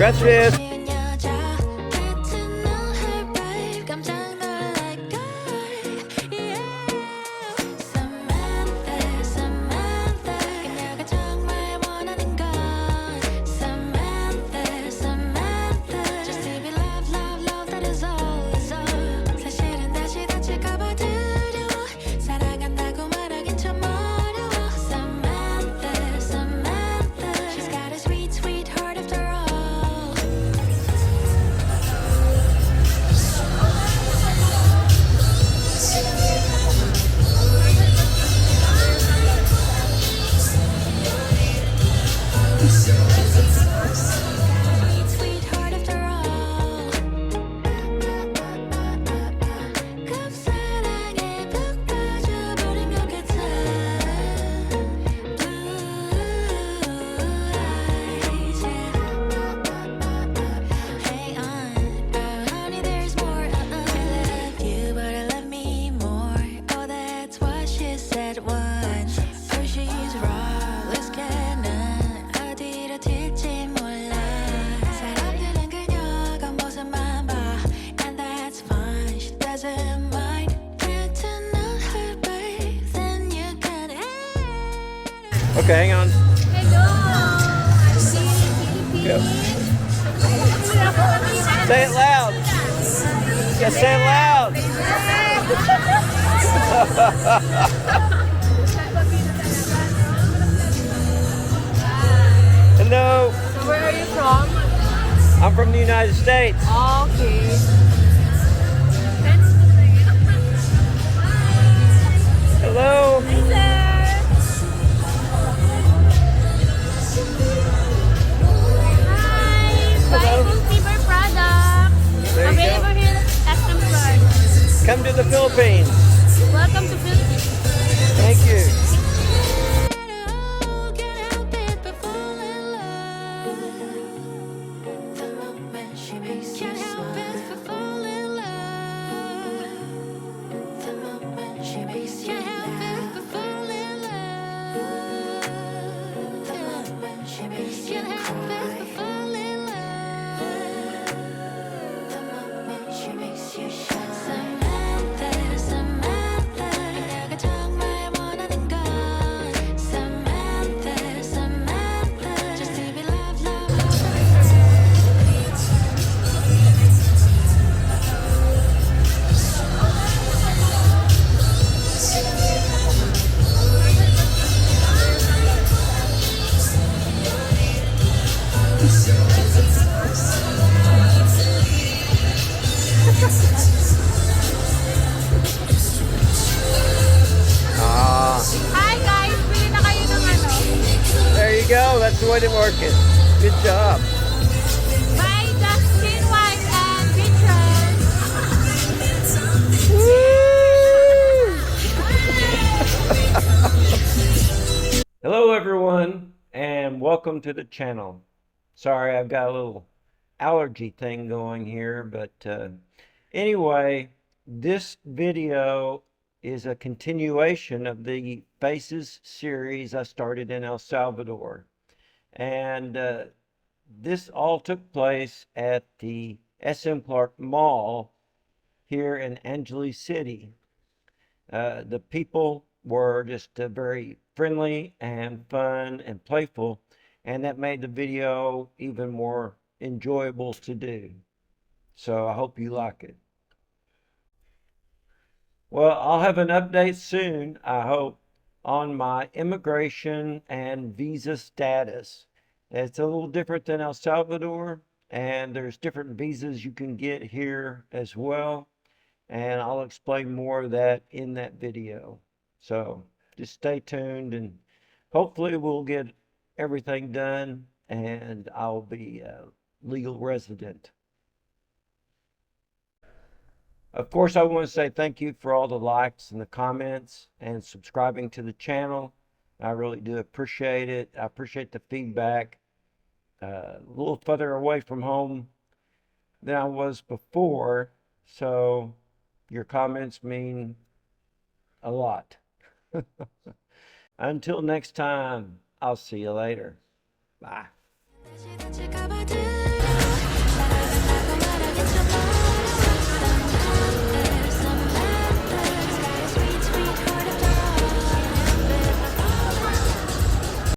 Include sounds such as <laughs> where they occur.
Gracias! Okay, hang on. Hello! I'm Philippines. Yep. Say it loud. Yeah, say it loud. Hello. So where are you from? I'm from the United States. Oh, okay. Come to the Philippines. Welcome to Philippines. Thank you. Can't help it you go. That's the way to work it. Good job. By Justin White and Richard. <laughs> Hello, everyone, and welcome to the channel. Sorry, I've got a little allergy thing going here, but uh, anyway, this video is a continuation of the Faces series I started in El Salvador. And uh, this all took place at the SM Clark Mall here in Angeles City. Uh, the people were just uh, very friendly and fun and playful, and that made the video even more enjoyable to do. So I hope you like it. Well, I'll have an update soon, I hope, on my immigration and visa status. It's a little different than El Salvador, and there's different visas you can get here as well and I'll explain more of that in that video. So just stay tuned and hopefully we'll get everything done and I'll be a legal resident. Of course, I want to say thank you for all the likes and the comments and subscribing to the channel. I really do appreciate it. I appreciate the feedback. uh, a little further away from home than I was before. So your comments mean a lot. <laughs> Until next time, I'll see you later. Bye.